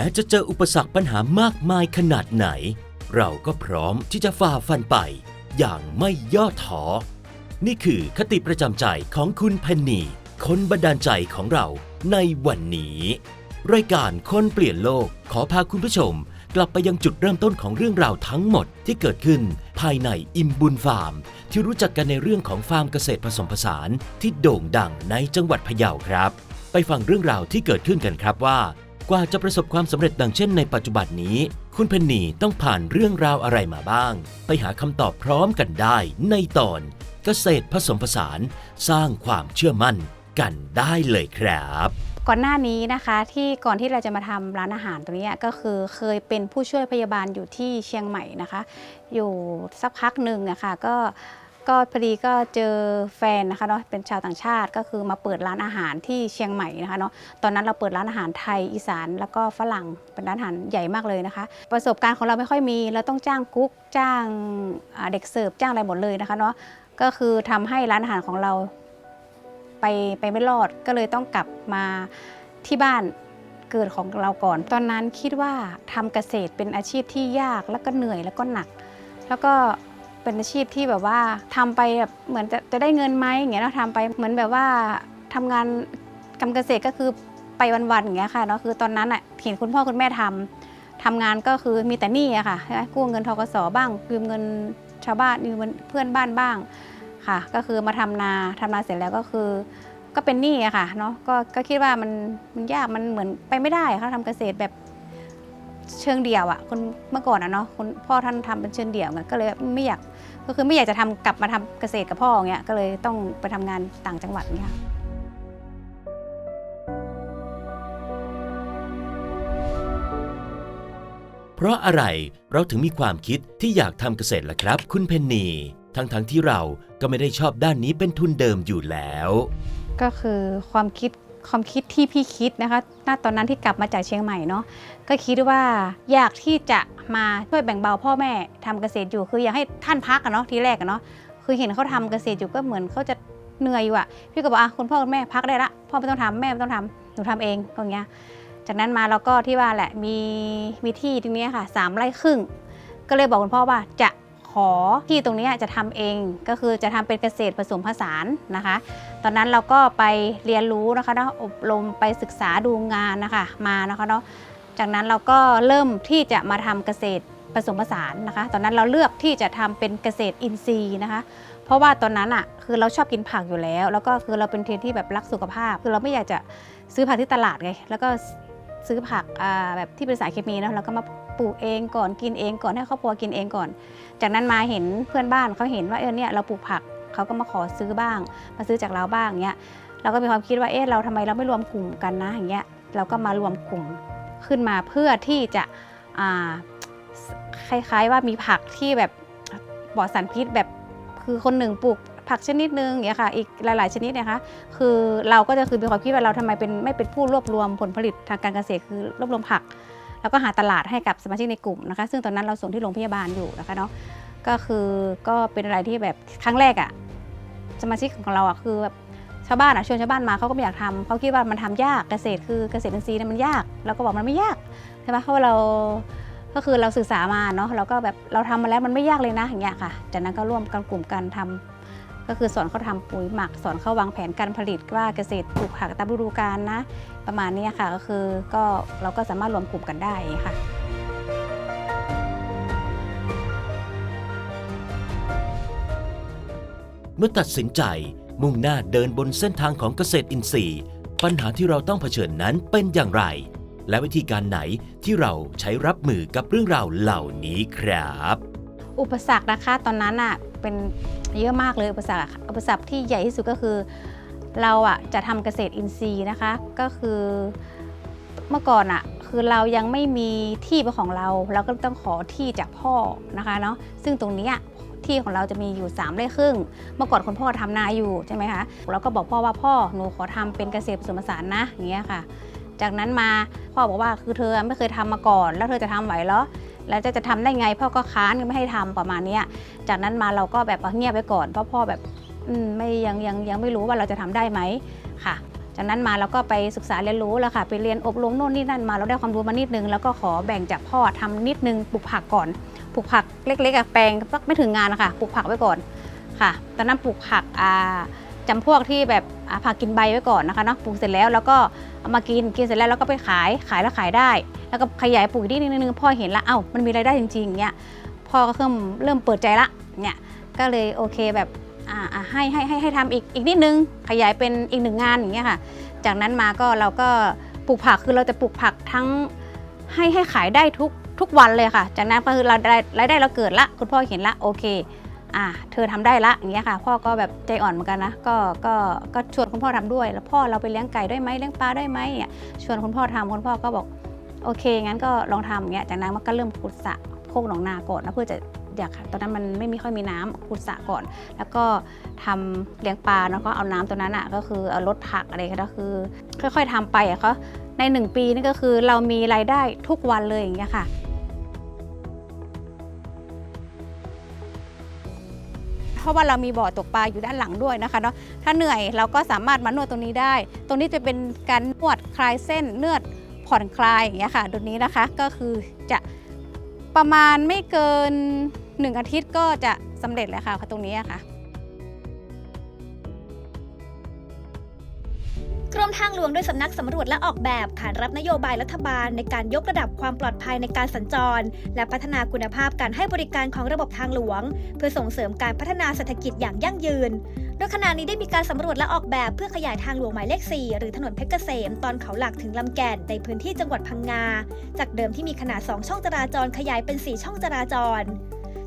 ม้จะเจออุปสรรคปัญหามากมายขนาดไหน เราก็พร้อมที่จะฝ่าฟันไป อย่างไม่ย่อท้อ นี่คือคติประจำใจของคุณเพนนีคนบันดาลใจของเราในวันนี้ รายการคนเปลี่ยนโลกขอพาคุณผู้ชม กลับไปยังจุดเริ่มต้นของเรื่องราวทั้งหมดที่เกิดขึ้นภายในอิมบุญฟาร์ม ที่รู้จักกันในเรื่องของฟาร์มเกษตรผสมผสานที่โด่งดังในจังหวัดพะเยาครับ ไปฟังเรื่องราวที่เกิดขึ้นกันครับว่า กว่าจะประสบความสำเร็จดังเช่นในปัจจุบันนี้ คุณเพนนีต้องผ่านเรื่องราวอะไรมาบ้าง ไปหาคำตอบพร้อมกันได้ในตอน เกษตรผสมผสานสร้างความเชื่อมั่นกันได้เลยครับ ก่อนหน้านี้นะคะที่ก่อนที่เราจะมาทำร้านอาหารตรงเนี้ยก็คือเคยเป็นผู้ช่วยพยาบาลอยู่ที่เชียงใหม่นะคะ อยู่สักพักหนึ่งนะคะก็ ก็พอดีก็เจอแฟนนะคะเนาะเป็นชาวต่างชาติก็คือมาเปิดร้านอาหารที่เชียงใหม่นะคะเนาะตอนนั้นเราเปิดร้านอาหารไทยอีสาน แล้วก็ฝรั่งเป็นร้านอาหารใหญ่มากเลยนะคะ ประสบการณ์ของเราไม่ค่อยมี เราต้องจ้างกุ๊กจ้างเด็กเสิร์ฟจ้างอะไรหมดเลยนะคะเนาะก็คือทำให้ร้านอาหารของเราไปไปไม่รอดก็เลยต้องกลับมาที่บ้านเกิดของเราก่อน ตอนนั้นคิดว่าทำเกษตรเป็นอาชีพที่ยากแล้วก็เหนื่อยแล้วก็หนัก แล้วก็ เป็นอาชีพที่แบบว่าทำไปแบบเหมือนจะจะได้เงินไหมอย่างเงี้ยเราทำไปเหมือนแบบว่าทำงานทำเกษตรก็คือไปวันๆอย่างเงี้ยค่ะเนาะคือตอนนั้นอะเห็นคุณพ่อคุณแม่ทำทำงานก็คือมีแต่หนี้อะค่ะกู้เงินทกสบ้างยืมเงินชาวบ้านยืมเพื่อนบ้านบ้างค่ะ ก็คือมาทำนาทำนาเสร็จแล้วก็คือ ก็เป็นหนี้อะค่ะเนาะก็ก็คิดว่ามันมันยากมันเหมือนไปไม่ได้ค่ะทำเกษตรแบบ เชิงเดี่ยวอะคนเมื่อก่อนอะเนาะคุณพ่อท่านทำเป็นเชิงเดี่ยวไงก็เลยไม่อยากก็คือไม่อยากจะทำกลับมาทำเกษตรกับพ่อเงี้ยก็เลยต้องไปทำงานต่างจังหวัดเนี่ยค่ะเพราะอะไรเราถึงมีความคิดที่อยากทำเกษตรล่ะครับ คุณเพนนี ทั้งๆทที่เราก็ไม่ได้ชอบด้านนี้เป็นทุนเดิมอยู่แล้ว ก็คือความคิด ความคิดที่พี่คิดนะคะณตอนนั้นที่กลับมาจากเชียงใหม่เนาะ ก็คิดว่าอยากที่จะมาช่วยแบ่งเบาพ่อแม่ทำเกษตรอยู่ คืออยากให้ท่านพักอะเนาะทีแรกอะเนาะ คือเห็นเขาทำเกษตรอยู่ก็เหมือนเขาจะเหนื่อยอยู่อะพี่ก็บอกอะคุณพ่อคุณแม่พักได้ละ พ่อไม่ต้องทำแม่ไม่ต้องทำหนูทำเองก็อย่างเงี้ย จากนั้นมาเราก็ที่ว่าแหละมีมีที่ตรงนี้ค่ะสามไร่ครึ่ง ก็เลยบอกคุณพ่อว่าจะ ขอที่ตรงนี้จะทำเองก็คือจะทำเป็นเกษตรผสมผสานนะคะ ตอนนั้นเราก็ไปเรียนรู้นะคะเนาะอบรมไปศึกษาดูงานนะคะมานะคะเนาะจากนั้นเราก็เริ่มที่จะมาทำเกษตรผสมผสานนะคะ ตอนนั้นเราเลือกที่จะทำเป็นเกษตรอินทรีย์นะคะ เพราะว่าตอนนั้นอะคือเราชอบกินผักอยู่แล้ว แล้วก็คือเราเป็นเทรนที่แบบรักสุขภาพ คือเราไม่อยากจะซื้อผักที่ตลาดไงแล้วก็ซื้อผักแบบที่เป็นสารเคมีนะแล้วก็มา ปลูกเองก่อนกินเองก่อนให้ครอบครัวกินเองก่อน จากนั้นมาเห็นเพื่อนบ้านเขาเห็นว่าเออเนี่ยเราปลูกผักเขาก็มาขอซื้อบ้าง มาซื้อจากเราบ้างเงี้ยเราก็มีความคิดว่าเอ๊ะเราทำไมเราไม่รวมกลุ่มกันนะอย่างเงี้ยเราก็มารวมกลุ่มขึ้นมาเพื่อที่จะอ่าคล้ายๆว่ามีผักที่แบบปลอดสารพิษแบบคือคนหนึ่งปลูกผักชนิดนึงอย่างเงี้ยค่ะอีกหลาย ๆ ชนิดนะคะ คือเราก็จะคือมีความคิดว่าเราทำไมเป็นไม่เป็นผู้รวบรวมผลผลิตทางการเกษตรคือรวบรวมผัก แล้วก็หาตลาดให้กับสมาชิกในกลุ่มนะคะ ซึ่งตอนนั้นเราส่งที่โรงพยาบาลอยู่นะคะเนาะก็คือก็เป็นอะไรที่แบบครั้งแรกอะ่ะสมาชิกของเราอะ่ะคือแบบชาวบ้านอะ่ะชวนชาวบ้านมาเขาก็ไม่อยากทำเขาคิดว่ามันทำยากเกษตรคือเกษตรอินทรีย์เนี่ยมันยากเราก็บอกมันไม่ยากใช่ไหมเพราะว่าเราก็คือเราศึกษามาเนาะเราก็แบบเราทำมาแล้วมันไม่ยากเลยนะอย่างเงี้ยค่ะ จากนั้นก็ร่วมกันกลุ่มกันทำ ก็คือสอนเขาทำปุ๋ยหมัก สอนเขาวางแผนการผลิตว่าเกษตรปลูกผักตามฤดูกาลนะ ประมาณนี้ค่ะก็คือก็เราก็สามารถรวมกลุ่มกันได้ค่ะเมื่อตัดสินใจมุ่งหน้าเดินบนเส้นทางของเกษตรอินทรีย์ ปัญหาที่เราต้องเผชิญนั้นเป็นอย่างไร และวิธีการไหนที่เราใช้รับมือกับเรื่องราวเหล่านี้ครับ อุปสรรคนะคะตอนนั้นอะเป็น เยอะมากเลยอุปสรรคอุปสรรคที่ใหญ่ที่สุดก็คือ เราอะจะทำเกษตรอินทรีย์นะคะ ก็คือเมื่อก่อนอะคือเรายังไม่มีที่เป็นของเรา เราก็ต้องขอที่จากพ่อนะคะเนาะซึ่งตรงนี้ที่ของเราจะมีอยู่3ไร่ครึ่ง เมื่อก่อนคุณพ่อทำนาอยู่ใช่ไหมคะเราก็บอกพ่อว่าพ่อหนูขอทำเป็นเกษตรผสมผสานนะอย่างเงี้ยค่ะ จากนั้นมาพ่อบอกว่าคือเธอไม่เคยทำมาก่อน แล้วเธอจะทำไหวเหรอ แล้วจะจะทำได้ไงพ่อก็ค้านไม่ให้ทำประมาณนี้จากนั้นมาเราก็แบบเงียบไว้ก่อนเพราะพ่อแบบไม่ยังยังยังไม่รู้ว่าเราจะทำได้ไหมค่ะ จากนั้นมาเราก็ไปศึกษาเรียนรู้แล้วค่ะ ไปเรียนอบรมโน่นนี่นั่นมาเราได้ความรู้มานิดนึง แล้วก็ขอแบ่งจากพ่อทำนิดนึงปลูกผักก่อนปลูกผักเล็กๆแปลงไม่ถึงงานนะคะปลูกผักไว้ก่อนค่ะ ตอนนั้นปลูกผักอ่าจำพวกที่แบบ ผักกินใบไว้ก่อนนะคะเนาะปลูกเสร็จแล้วแล้วก็เอามากินกินเสร็จแล้วเราก็ไปขายขายแล้วขายได้ แล้วก็ขยายปลูกอีกนิดนึงพ่อเห็นละเอ้ามันมีรายได้จริงๆเงี้ยพ่อก็เริ่มเริ่มเปิดใจละเนี่ยก็เลยโอเคแบบอ่าอ่าให้ให้ให้ให้ทำอีกอีกนิดนึงขยายเป็นอีกหนึ่งงานอย่างเงี้ยค่ะ จากนั้นมาก็เราก็ปลูกผักคือเราจะปลูกผักทั้งให้ให้ขายได้ทุกทุกวันเลยค่ะ จากนั้นก็คือเรารายได้เราเกิดละคุณพ่อเห็นละโอเค อ่าเธอทำได้ละอย่างเงี้ยค่ะ พ่อก็แบบใจอ่อนเหมือนกันนะก็ก็ก็ชวนคุณพ่อทำด้วย แล้วพ่อเราไปเลี้ยงไก่ได้ไหมเลี้ยงปลาได้ไหมเนี่ยชวนคุณพ่อทำคุณพ่อก็บอกโอเคงั้นก็ลองทำอย่างเงี้ยจากนั้นมันก็เริ่มขุดสระโคกหนองนาก่อนนะเพื่อจะอยากตอนนั้นมันไม่มีค่อยมีน้ำขุดสระก่อน แล้วก็ทำเลี้ยงปลาแล้วก็เอาน้ำตัวนั้นอะก็คือเอาลดผักอะไรก็คือ ค่อย ๆทำไปอะเขาในหนึ่งปีนี่ก็คือเรามีรายได้ทุกวันเลยอย่างเงี้ยค่ะ เพราะว่าเรามีบ่อตกปลาอยู่ด้านหลังด้วยนะคะเนาะถ้าเหนื่อยเราก็สามารถมานวดตรงนี้ได้ ตรงนี้จะเป็นการนวดคลายเส้นเนื้อผ่อนคลายอย่างเงี้ยค่ะตรงนี้นะคะก็คือจะประมาณไม่เกิน 1 อาทิตย์ก็จะสำเร็จแล้วค่ะตรงนี้ค่ะ กรมทางหลวงโดยสำนักสำรวจและออกแบบขานรับนโยบายรัฐบาลในการยกระดับความปลอดภัยในการสัญจร และพัฒนาคุณภาพการให้บริการของระบบทางหลวง เพื่อส่งเสริมการพัฒนาเศรษฐกิจอย่างยั่งยืน โดยขณะนี้ได้มีการสำรวจและออกแบบเพื่อขยายทางหลวงหมายเลข 4 หรือถนนเพชรเกษมตอนเขาหลักถึงลำแก่นในพื้นที่จังหวัดพังงา จากเดิมที่มีขนาด 2 ช่องจราจรขยายเป็น 4 ช่องจราจร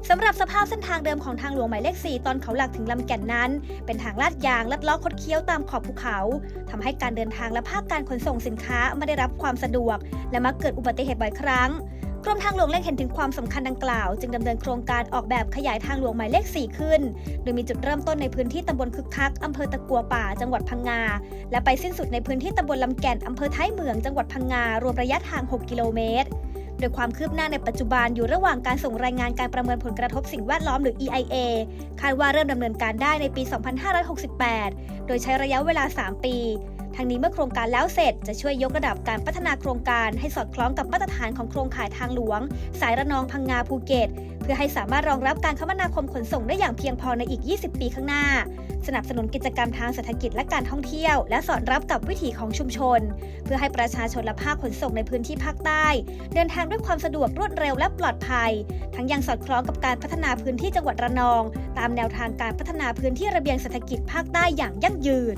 สำหรับสภาพเส้นทางเดิมของทางหลวงหมายเลข 4 ตอนเขาหลักถึงลำแก่นนั้น เป็นทางลาดยางลัดล้อคดเคี้ยวตามขอบภูเขาทำให้การเดินทางและภาคการขนส่งสินค้าไม่ได้รับความสะดวก และมักเกิดอุบัติเหตุบ่อยครั้งกรมทางหลวงเล็งเห็นถึงความสำคัญดังกล่าว จึงดำเนินโครงการออกแบบขยายทางหลวงหมายเลข 4 ขึ้น โดยมีจุดเริ่มต้นในพื้นที่ตำบลคึกคักอำเภอตะกัวป่า จังหวัดพังงา และไปสิ้นสุดในพื้นที่ตำบลลำแก่นอำเภอท้ายเหมือง จังหวัดพังงา รวมระยะทาง 6 กิโลเมตร ดยความคืบหน้าในปัจจุบันอยู่ระหว่างการส่งรายงานการประเมินผลกระทบสิ่งแวดล้อมหรือ EIA คาดว่าเริ่มดำเนินการได้ในปี 2568 โดยใช้ระยะเวลา 3 ปี ทางนี้เมื่อโครงการแล้วเสร็จจะช่วยยกระดับการพัฒนาโครงการให้สอดคล้องกับมาตรฐานของโครงข่ายทางหลวง สายระนองพังงาภูเก็ต เพื่อให้สามารถรองรับการคมนาคมขนส่งได้อย่างเพียงพอในอีก 20 ปีข้างหน้า สนับสนุนกิจกรรมทางเศรษฐกิจและการท่องเที่ยว และสอดรับกับวิถีของชุมชน เพื่อให้ประชาชนและภาคขนส่งในพื้นที่ภาคใต้ เดินทางด้วยความสะดวกรวดเร็วและปลอดภัย ทั้งยังสอดคล้องกับการพัฒนาพื้นที่จังหวัดระนอง ตามแนวทางการพัฒนาพื้นที่ระเบียงเศรษฐกิจภาคใต้อย่างยั่งยืน